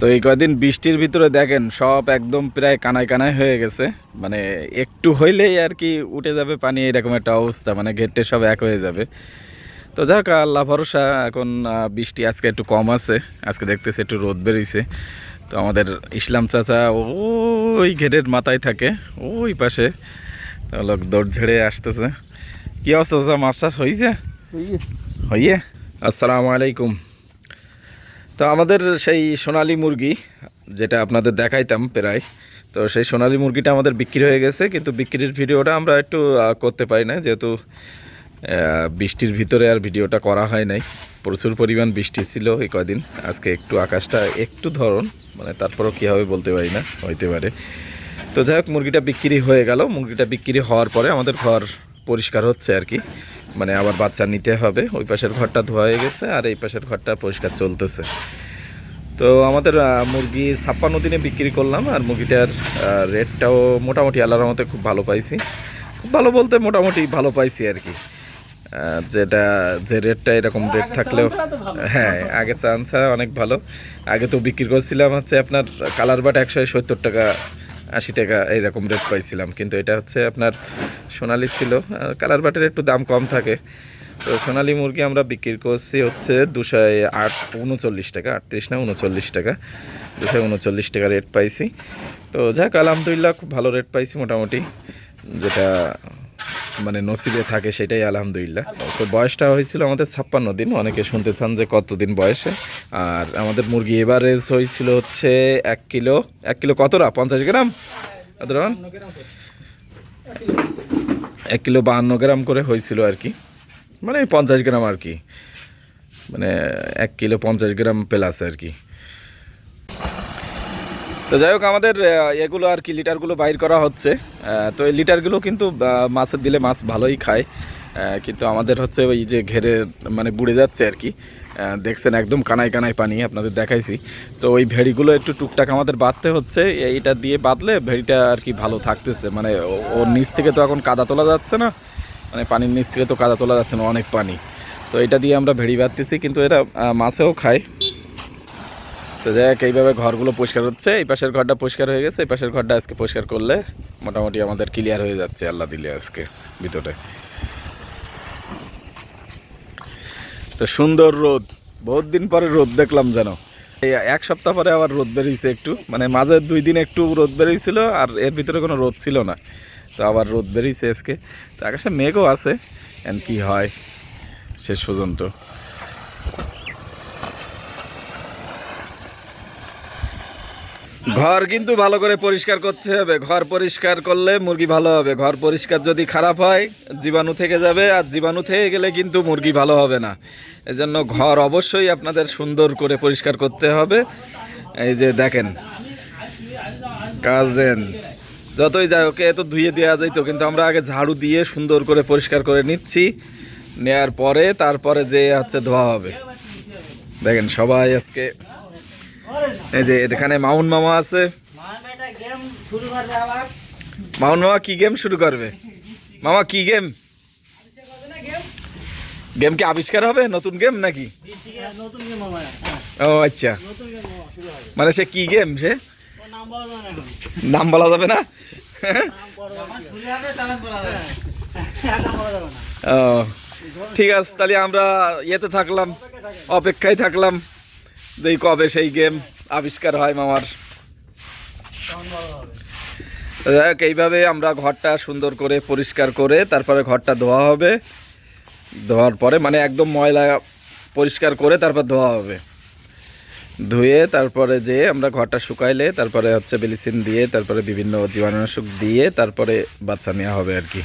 তো এই কয়দিন বৃষ্টির ভিতরে দেখেন সব একদম প্রায় কানায় কানায় হয়ে গেছে। মানে একটু হইলেই আর কি উঠে যাবে পানি এরকম একটা অবস্থা মানে ঘেটে সব এক হয়ে যাবে। তো যাক আল্লাহ ভরসা এখন বৃষ্টি আজকে একটু কম আছে। আজকে দেখতেছি একটু রোদ বেরিয়েছে। তো আমাদের ইসলাম চাচা ওই ঘেটের মাথায় থাকে ওই পাশে। তো লোক দৌড় ঝেড়ে আসতেছে। কি অবস্থা চাচা? মাছ চাষ হয়েছে হইয়ে? আসসালামু আলাইকুম। তো আমাদের সেই সোনালী মুরগি, যেটা আপনাদের দেখাইতাম প্রায়, তো সেই সোনালি মুরগিটা আমাদের বিক্রি হয়ে গেছে, কিন্তু বিক্রির ভিডিওটা আমরা একটু করতে পারি না, যেহেতু বৃষ্টির ভিতরে আর ভিডিওটা করা হয় নাই। প্রচুর পরিমাণ বৃষ্টি ছিল এই কয়দিন আজকে একটু আকাশটা একটু ধরন মানে তারপরও কী হবে বলতে পারি না, হইতে পারে। তো যাই হোক, মুরগিটা বিক্রি হয়ে গেল, মুরগিটা বিক্রি হওয়ার পরে আমাদের ঘর পরিষ্কার হচ্ছে আর কি। মানে আবার বাচ্চা নিতে হবে। ওই পাশের ঘরটা ধোয়া হয়ে গেছে আর এই পাশের ঘরটা পরিষ্কার চলতেছে। তো আমাদের মুরগি ছাপ্পান্ন দিনে বিক্রি করলাম আর মুরগিটার রেটটাও মোটামুটি আল্লাহর মতে খুব ভালো পাইছি। খুব ভালো বলতে মোটামুটি ভালো পাইছি আর কি। যেটা যে রেটটা এরকম রেট থাকলেও হ্যাঁ আগে চান্সার অনেক ভালো। আগে তো বিক্রি করছিলাম হচ্ছে আপনার কালার বাট একশো সত্তর টাকা আশি টাকা এইরকম রেট পাইছিলাম। কিন্তু এটা হচ্ছে আপনার সোনালি ছিল। কালার বাটের একটু দাম কম থাকে। তো সোনালি মুরগি আমরা বিক্রি করছি হচ্ছে দুশো আট, উনচল্লিশ টাকা, আটত্রিশ না, উনচল্লিশ টাকা। দুশো উনচল্লিশ টাকা রেট পাইছি। তো যাক, আলহামদুলিল্লাহ খুব ভালো রেট পাইছি মোটামুটি। যেটা মানে নসিবে থাকে সেটাই আলহামদুলিল্লাহ। তো বয়সটা হয়েছিল আমাদের ছাপ্পান্ন দিন, অনেকে শুনতে চান যে কতদিন বয়সে। আর আমাদের মুরগি এভারেজ হয়েছিল হচ্ছে এক কিলো এক কিলো কতটা পঞ্চাশ গ্রাম? এক কিলো বাহান্ন গ্রাম করে হয়েছিল আর কি। মানে পঞ্চাশ গ্রাম আর কি। মানে এক কিলো পঞ্চাশ গ্রাম প্লাস আর কি। তো যাই হোক, আমাদের এগুলো আর কি লিটারগুলো বাইর করা হচ্ছে। তো এই লিটারগুলো কিন্তু মাছের দিলে মাছ ভালোই খায়। কিন্তু আমাদের হচ্ছে ওই যে ঘেরে মানে বুড়ে যাচ্ছে আর কি। দেখছেন একদম কানায় কানায় পানি, আপনাদের দেখাইছি। তো ওই ভেড়িগুলো একটু টুকটাক আমাদের বাঁধতে হচ্ছে। এইটা দিয়ে বাঁধলে ভেড়িটা আর কি ভালো থাকতেছে। মানে ওর নিচ থেকে তো এখন কাদা তোলা যাচ্ছে না। মানে পানির নিচ থেকে তো কাদা তোলা যাচ্ছে না, অনেক পানি। তো এটা দিয়ে আমরা ভেড়ি বাঁধতেছি, কিন্তু এরা মাছেও খায়। তো যাই এইভাবে ঘরগুলো পরিষ্কার হচ্ছে। এই পাশের ঘরটা পরিষ্কার হয়ে গেছে, এই পাশের ঘরটা আজকে পরিষ্কার করলে মোটামুটি আমাদের ক্লিয়ার হয়ে যাচ্ছে, আল্লাহ দিলে আজকে ভিতরে। তো সুন্দর রোদ, বহুত দিন পরে রোদ দেখলাম যেন। এই এক সপ্তাহ পরে আবার রোদ বেরিয়েছে একটু মানে মাঝে দুই দিন একটু রোদ বেরিয়েছিল আর এর ভিতরে কোনো রোদ ছিল না। তো আবার রোদ বেরিয়েছে আজকে। তো আকাশে মেঘও আছে এন কি হয়, শেষ পর্যন্ত। ঘর কিন্তু ভালো করে পরিষ্কার করতে হবে। ঘর পরিষ্কার করলে মুরগি ভালো হবে। ঘর পরিষ্কার যদি খারাপ হয়, জীবাণু থেকে যাবে আর জীবাণু থেকে গেলে কিন্তু মুরগি ভালো হবে না। এজন্য ঘর অবশ্যই আপনাদের সুন্দর করে পরিষ্কার করতে হবে। এই যে দেখেন, কাজেন, যতই যাই ওকে তো ধুয়ে দেওয়া যাইতো কিন্তু আমরা আগে ঝাড়ু দিয়ে সুন্দর করে পরিষ্কার করে নিচ্ছি। নেয়ার পরে, তারপরে যে হচ্ছে ধোয়া হবে। দেখেন সবাই আজকে এই যে এখানে মাউন মামা আছে। মাউন মামা কি গেম শুরু করবে? মামা, কি গেম গেম কি আবিষ্কার হবে? নতুন গেম নাকি? ও আচ্ছা। মানে সে কি গেম সে? নাম বলা যাবে না? ও, ঠিক আছে, তাহলে আমরা ইয়েতে থাকলাম, অপেক্ষায় থাকলাম। যেই কবে সেই গেম আবিষ্কার হয় মামার। হোক, এইভাবে আমরা ঘরটা সুন্দর করে পরিষ্কার করে তারপরে ঘরটা ধোয়া হবে। ধোয়ার পরে মানে একদম ময়লা পরিষ্কার করে তারপর ধোয়া হবে। ধুয়ে তারপরে যে আমরা ঘরটা শুকাইলে তারপরে হচ্ছে বেলিসিন দিয়ে তারপরে বিভিন্ন জীবাণুনাশক দিয়ে তারপরে বাচ্চা নেওয়া হবে আর কি।